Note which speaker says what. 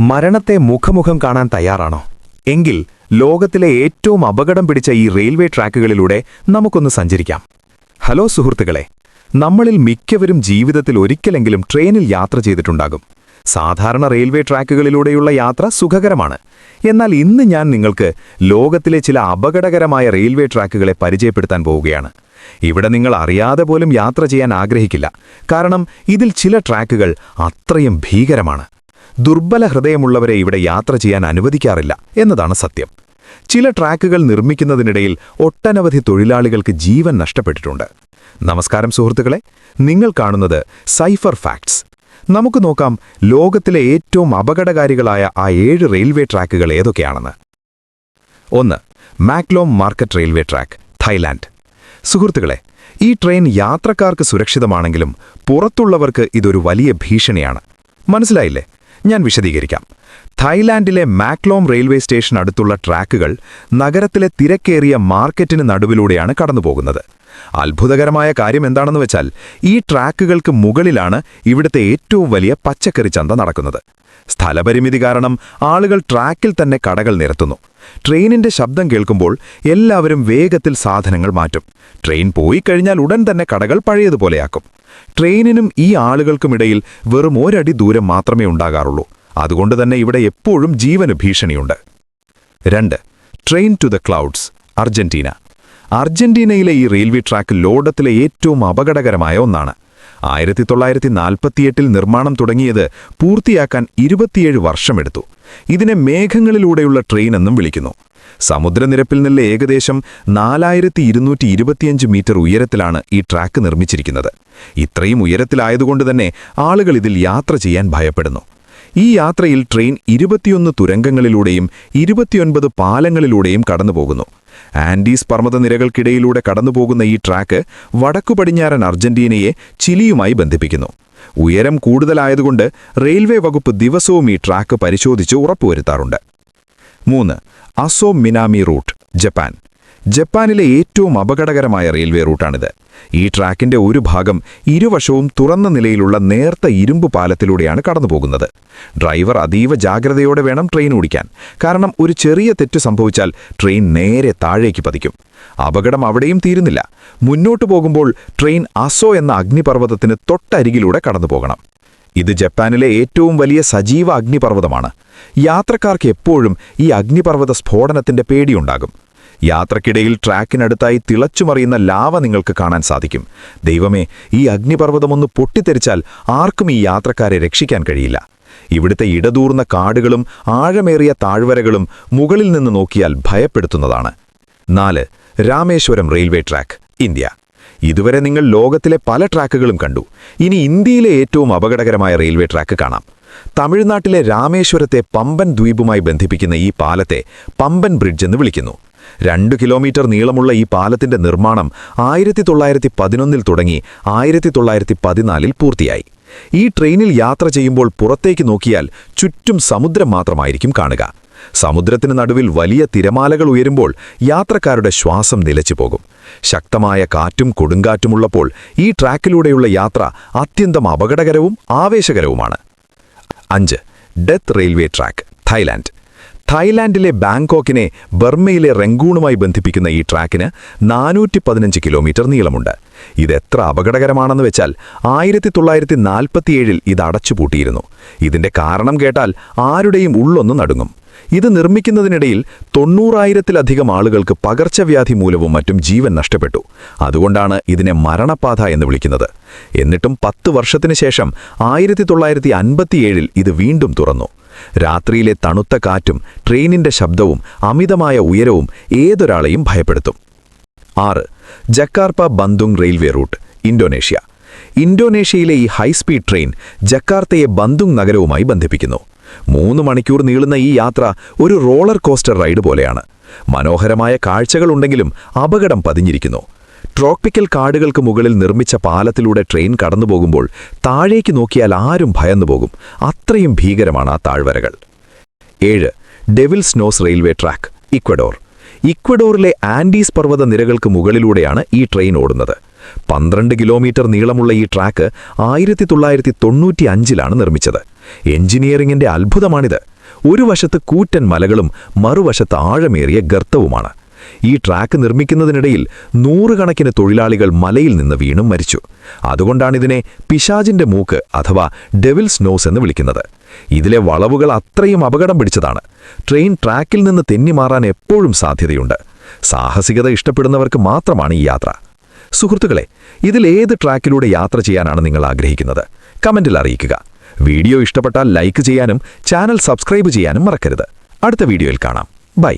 Speaker 1: മരണത്തെ മുഖമുഖം കാണാൻ തയ്യാറാണോ? എങ്കിൽ ലോകത്തിലെ ഏറ്റവും അപകടം പിടിച്ച ഈ റെയിൽവേ ട്രാക്കുകളിലൂടെ നമുക്കൊന്ന് സഞ്ചരിക്കാം. ഹലോ സുഹൃത്തുക്കളെ നമ്മളിൽ മിക്കവരും ജീവിതത്തിൽ ഒരിക്കലെങ്കിലും ട്രെയിനിൽ യാത്ര ചെയ്തിട്ടുണ്ടാകും. സാധാരണ റെയിൽവേ ട്രാക്കുകളിലൂടെയുള്ള യാത്ര സുഖകരമാണ്. എന്നാൽ ഇന്ന് ഞാൻ നിങ്ങൾക്ക് ലോകത്തിലെ ചില അപകടകരമായ റെയിൽവേ ട്രാക്കുകളെ പരിചയപ്പെടുത്താൻ പോവുകയാണ്. ഇവിടെ നിങ്ങൾ അറിയാതെ പോലും യാത്ര ചെയ്യാൻ ആഗ്രഹിക്കില്ല. കാരണം ഇതിൽ ചില ട്രാക്കുകൾ അത്രയും ഭീകരമാണ്. ദുർബല ഹൃദയമുള്ളവരെ ഇവിടെ യാത്ര ചെയ്യാൻ അനുവദിക്കാറില്ല എന്നതാണ് സത്യം. ചില ട്രാക്കുകൾ നിർമ്മിക്കുന്നതിനിടയിൽ ഒട്ടനവധി തൊഴിലാളികൾക്ക് ജീവൻ നഷ്ടപ്പെട്ടിട്ടുണ്ട്. നമസ്കാരം സുഹൃത്തുക്കളെ നിങ്ങൾ കാണുന്നത് സൈഫർ ഫാക്ട്സ്. നമുക്ക് നോക്കാം ലോകത്തിലെ ഏറ്റവും അപകടകാരികളായ ആ ഏഴ് റെയിൽവേ ട്രാക്കുകൾ ഏതൊക്കെയാണെന്ന്. ഒന്ന് Maeklong market railway track Thailand സുഹൃത്തുക്കളെ ഈ ട്രെയിൻ യാത്രക്കാർക്ക് സുരക്ഷിതമാണെങ്കിലും പുറത്തുള്ളവർക്ക് ഇതൊരു വലിയ ഭീഷണിയാണ്. മനസ്സിലായില്ലേ? ഞാൻ വിശദീകരിക്കാം. തായ്ലാൻഡിലെ മാക്ലോം റെയിൽവേ സ്റ്റേഷൻ അടുത്തുള്ള ട്രാക്കുകൾ നഗരത്തിലെ തിരക്കേറിയ മാർക്കറ്റിന് നടുവിലൂടെയാണ് കടന്നുപോകുന്നത്. അത്ഭുതകരമായ കാര്യം എന്താണെന്ന് വെച്ചാൽ ഈ ട്രാക്കുകൾക്ക് മുകളിലാണ് ഇവിടുത്തെ ഏറ്റവും വലിയ പച്ചക്കറി ചന്ത നടക്കുന്നത്. സ്ഥലപരിമിതി കാരണം ആളുകൾ ട്രാക്കിൽ തന്നെ കടകൾ നിരത്തുന്നു. ട്രെയിനിന്റെ ശബ്ദം കേൾക്കുമ്പോൾ എല്ലാവരും വേഗത്തിൽ സാധനങ്ങൾ മാറ്റും. ട്രെയിൻ പോയി കഴിഞ്ഞാൽ ഉടൻ തന്നെ കടകൾ പഴയതുപോലെയാക്കും. ട്രെയിനിനും ഈ ആളുകൾക്കുമിടയിൽ വെറും ഒരടി ദൂരം മാത്രമേ ഉണ്ടാകാറുള്ളൂ. അതുകൊണ്ട് തന്നെ ഇവിടെ എപ്പോഴും ജീവന് ഭീഷണിയുണ്ട്. രണ്ട് train to the clouds Argentina. അർജന്റീനയിലെ ഈ റെയിൽവേ ട്രാക്ക് ലോകത്തിലെ ഏറ്റവും അപകടകരമായ ഒന്നാണ്. ആയിരത്തി തൊള്ളായിരത്തി നാൽപ്പത്തിയെട്ടിൽ നിർമ്മാണം തുടങ്ങിയത് പൂർത്തിയാക്കാൻ ഇരുപത്തിയേഴ് വർഷമെടുത്തു. ഇതിനെ മേഘങ്ങളിലൂടെയുള്ള ട്രെയിൻ എന്നും വിളിക്കുന്നു. സമുദ്രനിരപ്പിൽ നിന്ന് ഏകദേശം നാലായിരത്തി ഇരുന്നൂറ്റി ഇരുപത്തിയഞ്ച് മീറ്റർ ഉയരത്തിലാണ് ഈ ട്രാക്ക് നിർമ്മിച്ചിരിക്കുന്നത്. ഇത്രയും ഉയരത്തിലായതുകൊണ്ട് തന്നെ ആളുകൾ ഇതിൽ യാത്ര ചെയ്യാൻ ഭയപ്പെടുന്നു. ഈ യാത്രയിൽ ട്രെയിൻ ഇരുപത്തിയൊന്ന് തുരങ്കങ്ങളിലൂടെയും ഇരുപത്തിയൊൻപത് പാലങ്ങളിലൂടെയും കടന്നുപോകുന്നു. ആൻഡീസ് പർവതനിരകൾക്കിടയിലൂടെ കടന്നുപോകുന്ന ഈ ട്രാക്ക് വടക്കു പടിഞ്ഞാറൻ അർജന്റീനയെ ചിലിയുമായി ബന്ധിപ്പിക്കുന്നു. ഉയരം കൂടുതലായതുകൊണ്ട് റെയിൽവേ വകുപ്പ് ദിവസവും ഈ ട്രാക്ക് പരിശോധിച്ച് ഉറപ്പുവരുത്താറുണ്ട്. മൂന്ന് അസോ മിനാമി റൂട്ട് ജപ്പാൻ. ജപ്പാനിലെ ഏറ്റവും അപകടകരമായ റെയിൽവേ റൂട്ടാണിത്. ഈ ട്രാക്കിന്റെ ഒരു ഭാഗം ഇരുവശവും തുറന്ന നിലയിലുള്ള നേർത്ത ഇരുമ്പ് പാലത്തിലൂടെയാണ് കടന്നുപോകുന്നത്. ഡ്രൈവർ അതീവ ജാഗ്രതയോടെ വേണം ട്രെയിൻ ഓടിക്കാൻ. കാരണം ഒരു ചെറിയ തെറ്റ് സംഭവിച്ചാൽ ട്രെയിൻ നേരെ താഴേക്ക് പതിക്കും. അപകടം അവിടെയും തീരുന്നില്ല. മുന്നോട്ടു പോകുമ്പോൾ ട്രെയിൻ അസോ എന്ന അഗ്നിപർവതത്തിന് തൊട്ടരികിലൂടെ കടന്നുപോകണം. ഇത് ജപ്പാനിലെ ഏറ്റവും വലിയ സജീവ അഗ്നിപർവതമാണ്. യാത്രക്കാർക്ക് എപ്പോഴും ഈ അഗ്നിപർവത സ്ഫോടനത്തിന്റെ പേടിയുണ്ടാകും. യാത്രക്കിടയിൽ ട്രാക്കിനടുത്തായി തിളച്ചുമറിയുന്ന ലാവ നിങ്ങൾക്ക് കാണാൻ സാധിക്കും. ദൈവമേ ഈ അഗ്നിപർവതമൊന്ന് പൊട്ടിത്തെറിച്ചാൽ ആർക്കും ഈ യാത്രക്കാരെ രക്ഷിക്കാൻ കഴിയില്ല. ഇവിടുത്തെ ഇടതൂർന്ന കാടുകളും ആഴമേറിയ താഴ്വരകളും മുകളിൽ നിന്ന് നോക്കിയാൽ ഭയപ്പെടുത്തുന്നതാണ്. നാല് രാമേശ്വരം റെയിൽവേ ട്രാക്ക് ഇന്ത്യ. ഇതുവരെ നിങ്ങൾ ലോകത്തിലെ പല ട്രാക്കുകളും കണ്ടു. ഇനി ഇന്ത്യയിലെ ഏറ്റവും അപകടകരമായ റെയിൽവേ ട്രാക്ക് കാണാം. തമിഴ്നാട്ടിലെ രാമേശ്വരത്തെ പമ്പൻ ദ്വീപുമായി ബന്ധിപ്പിക്കുന്ന ഈ പാലത്തെ പമ്പൻ ബ്രിഡ്ജ് എന്ന് വിളിക്കുന്നു. രണ്ട് കിലോമീറ്റർ നീളമുള്ള ഈ പാലത്തിന്റെ നിർമ്മാണം ആയിരത്തി തൊള്ളായിരത്തി പതിനൊന്നിൽ തുടങ്ങി ആയിരത്തി തൊള്ളായിരത്തി പതിനാലിൽ പൂർത്തിയായി. ഈ ട്രെയിനിൽ യാത്ര ചെയ്യുമ്പോൾ പുറത്തേക്ക് നോക്കിയാൽ ചുറ്റും സമുദ്രം മാത്രമായിരിക്കും കാണുക. സമുദ്രത്തിന് നടുവിൽ വലിയ തിരമാലകൾ ഉയരുമ്പോൾ യാത്രക്കാരുടെ ശ്വാസം നിലച്ചു പോകും. ശക്തമായ കാറ്റും കൊടുങ്കാറ്റുമുള്ളപ്പോൾ ഈ ട്രാക്കിലൂടെയുള്ള യാത്ര അത്യന്തം അപകടകരവും ആവേശകരവുമാണ്. അഞ്ച് ഡെത്ത് റെയിൽവേ ട്രാക്ക് തായ്ലാൻഡ്. തായ്ലാൻഡിലെ ബാങ്കോക്കിനെ ബർമ്മയിലെ റെങ്കൂണുമായി ബന്ധിപ്പിക്കുന്ന ഈ ട്രാക്കിന് നാനൂറ്റി പതിനഞ്ച് കിലോമീറ്റർ നീളമുണ്ട്. ഇതെത്ര അപകടകരമാണെന്ന് വെച്ചാൽ ആയിരത്തി തൊള്ളായിരത്തി നാൽപ്പത്തിയേഴിൽ ഇത് അടച്ചുപൂട്ടിയിരുന്നു. ഇതിന്റെ കാരണം കേട്ടാൽ ആരുടെയും ഉള്ളൊന്ന് നടുങ്ങും. ഇത് നിർമ്മിക്കുന്നതിനിടയിൽ തൊണ്ണൂറായിരത്തിലധികം ആളുകൾക്ക് പകർച്ചവ്യാധി മൂലവും മറ്റും ജീവൻ നഷ്ടപ്പെട്ടു. അതുകൊണ്ടാണ് ഇതിനെ മരണപാത എന്ന് വിളിക്കുന്നത്. എന്നിട്ടും പത്ത് വർഷത്തിനു ശേഷം ആയിരത്തി തൊള്ളായിരത്തി അൻപത്തിയേഴിൽ ഇത് വീണ്ടും തുറന്നു. രാത്രിയിലെ തണുത്ത കാറ്റും ട്രെയിനിന്റെ ശബ്ദവും അമിതമായ ഉയരവും ഏതൊരാളെയും ഭയപ്പെടുത്തും. ആറ്. Jakarta Bandung railway route Indonesia. ഇന്തോനേഷ്യയിലെ ഈ ഹൈസ്പീഡ് ട്രെയിൻ ജക്കാർത്തയെ ബന്ദുങ് നഗരവുമായി ബന്ധിപ്പിക്കുന്നു. മൂന്ന് മണിക്കൂർ നീളുന്ന ഈ യാത്ര ഒരു റോളർ കോസ്റ്റർ റൈഡ് പോലെയാണ്. മനോഹരമായ കാഴ്ചകളുണ്ടെങ്കിലും അപകടം പതിഞ്ഞിരിക്കുന്നു. ട്രോപ്പിക്കൽ കാടുകൾക്ക് മുകളിൽ നിർമ്മിച്ച പാലത്തിലൂടെ ട്രെയിൻ കടന്നുപോകുമ്പോൾ താഴേക്ക് നോക്കിയാൽ ആരും ഭയന്നു പോകും. അത്രയും ഭീകരമാണ് ആ താഴ്വരകൾ. ഏഴ് Devil's Nose railway track Ecuador ഇക്വഡോറിലെ Andes പർവത നിരകൾക്ക് മുകളിലൂടെയാണ് ഈ ട്രെയിൻ ഓടുന്നത്. പന്ത്രണ്ട് കിലോമീറ്റർ നീളമുള്ള ഈ ട്രാക്ക് ആയിരത്തി തൊള്ളായിരത്തി തൊണ്ണൂറ്റി അഞ്ചിലാണ് നിർമ്മിച്ചത്. എഞ്ചിനീയറിംഗിന്റെ അത്ഭുതമാണിത്. ഒരു വശത്ത് കൂറ്റൻ മലകളും മറുവശത്ത് ആഴമേറിയ ഗർത്തവുമാണ്. ഈ ട്രാക്ക് നിർമ്മിക്കുന്നതിനിടയിൽ നൂറുകണക്കിന് തൊഴിലാളികൾ മലയിൽ നിന്ന് വീണും മരിച്ചു. അതുകൊണ്ടാണിതിനെ പിശാജിന്റെ മൂക്ക് അഥവാ ഡെവിൽസ് നോസ് എന്ന് വിളിക്കുന്നത്. ഇതിലെ വളവുകൾ അത്രയും അപകടം പിടിച്ചതാണ്. ട്രെയിൻ ട്രാക്കിൽ നിന്ന് തെന്നിമാറാൻ എപ്പോഴും സാധ്യതയുണ്ട്. സാഹസികത ഇഷ്ടപ്പെടുന്നവർക്ക് മാത്രമാണ് ഈ യാത്ര. സുഹൃത്തുക്കളെ ഇതിൽ ഏത് ട്രാക്കിലൂടെ യാത്ര ചെയ്യാനാണ് നിങ്ങൾ ആഗ്രഹിക്കുന്നത്? കമന്റിൽ അറിയിക്കുക. വീഡിയോ ഇഷ്ടപ്പെട്ടാൽ ലൈക്ക് ചെയ്യാനും ചാനൽ സബ്സ്ക്രൈബ് ചെയ്യാനും മറക്കരുത്. അടുത്ത വീഡിയോയിൽ കാണാം. ബൈ.